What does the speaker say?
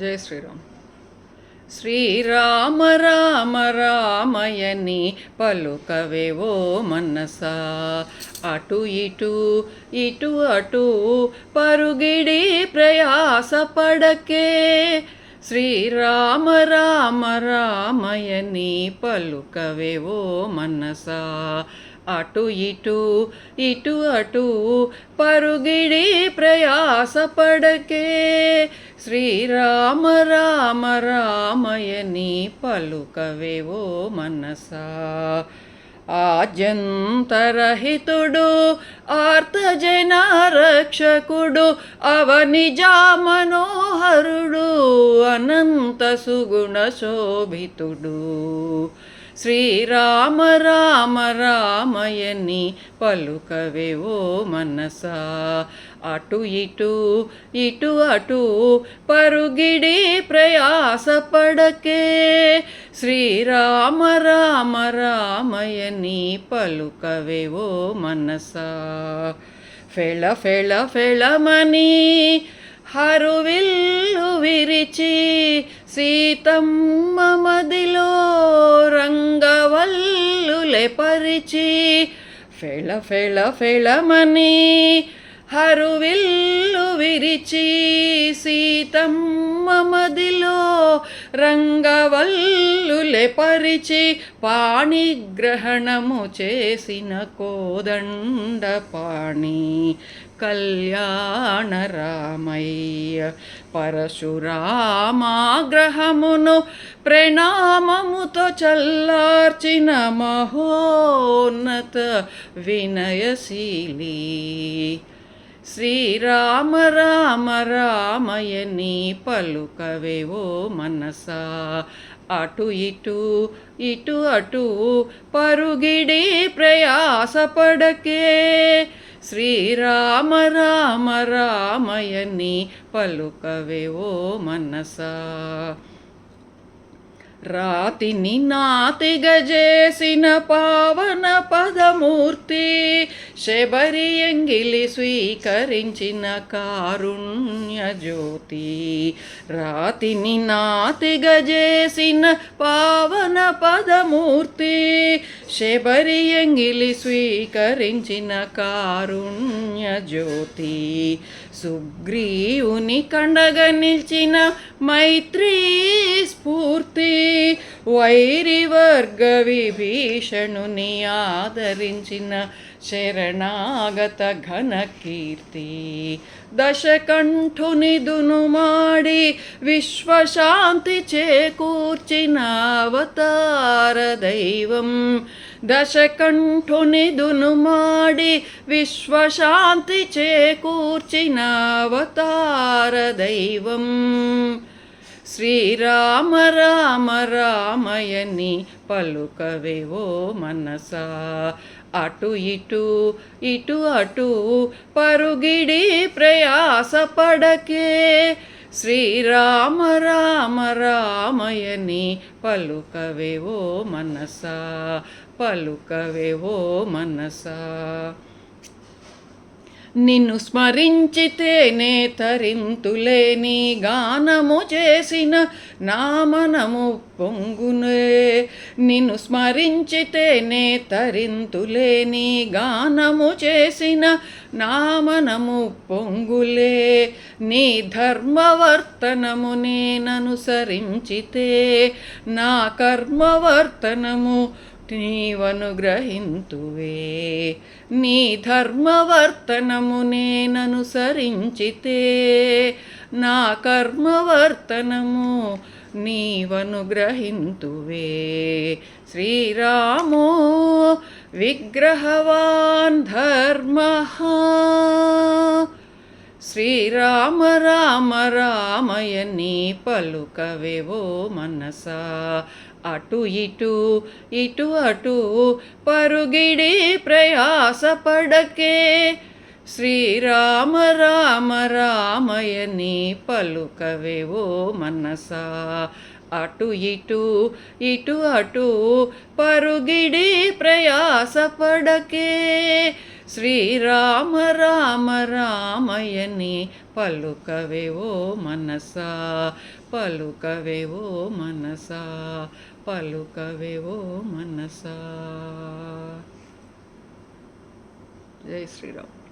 జై శ్రీరామ్. శ్రీరామ రామ రామయని పలుకవే ఓ మనసా. అటు ఇటు ఇటు అటు పరుగిడి ప్రయాస పడకే శ్రీరామ రామ రామయని పలుకవే ఓ మనసా. అటు ఇటు ఇటు అటు పరుగిడి ప్రయాస పడకే శ్రీరామ రామ రామయని పలుకవేవో మనసా. ఆజంతరహితుడు ఆర్తజనారక్షకుడు అవనిజా మనోహరుడు అనంత సుగుణ శోభితుడు. శ్రీరామ రామ రామయని పలుకవే ఓ మనసా. అటు ఇటు ఇటు అటు పరుగిడి ప్రయాసపడకే శ్రీరామ రామ రామయని పలుకవే ఓ మనసా. ఫెళ ఫెళ ఫెళమని హరువిల్లు విరిచి సీతమ్మ మదిలో రంగవల్లులే పరిచి ఫెళ ఫెళ ఫెళమని హరువిల్లు విరిచి సీతమ్మ మదిలో రంగవల్లులే పరిచి పాణిగ్రహణము చేసిన కోదండ పాణి కళ్యాణ రామయ్య. పరశురామాగ్రహమును ప్రణామముతో చల్లార్చిన మహోన్నత వినయశీలి. శ్రీరామ రామ రామయని ఓ మనసా. అటు ఇటు ఇటు అటు పరుగిడి ప్రయాసపడకే. శ్రీరామ రామ రామయని ఓ మనసా. రాతిని నాతిగా చేసిన పావన పదమూర్తి శబరి ఎంగిలి స్వీకరించిన కారుణ్య జ్యోతి రాతిని నాతిగా చేసిన పావన పదమూర్తి శబరి ఎంగిలి స్వీకరించిన కారుణ్య జ్యోతి సుగ్రీవుని కండగ నిలిచిన మైత్రీ స్ఫూర్తి వైరివర్గ విభీషణుని ఆదరించిన శరణాగత ఘన కీర్తి దశకంఠుని దునుమాడి విశ్వశాంతి చేకూర్చిన అవతార దైవం దశకంఠుని దునుమాడి విశ్వశాంతి చేకూర్చిన అవతార దైవం. శ్రీరామ రామ రామయని పలుకవేవో మనసా. అటు ఇటు ఇటు అటు పరుగిడి ప్రయాసపడకే శ్రీరామ రామ రామయని పలుకవే ఓ మనసా పలుకవే ఓ మనసా. నిన్ను స్మరించితేనే తరింతులేని గానము చేసిన నామనము పొంగునే. నిన్ను స్మరించితేనే తరింతులేని గానము చేసిన నామనము పొంగులే. నీ ధర్మవర్తనము నేననుసరించితే నా కర్మవర్తనము నీవనుగ్రహింతువే. నీ ధర్మవర్తనము నేననుసరించితే నా కర్మవర్తనము నీవనుగ్రహింతువే. శ్రీరామో విగ్రహవాన్ ధర్మ శ్రీరామ రామ రామయ రామయని పలుకవేవో మనసా. అటు ఇటు ఇటు అటు పరుగిడి ప్రయాసపడకే. శ్రీరామ రామ రామయని పలుకవేవో మనసా. అటు ఇటు ఇటు అటు పరుగిడి ప్రయాసపడకే. శ్రీరామ రామ రామయని పలుకవేవో మనసా పలుకవేవో మనసా. పలుకవేవో మనసా. జై శ్రీరామ్.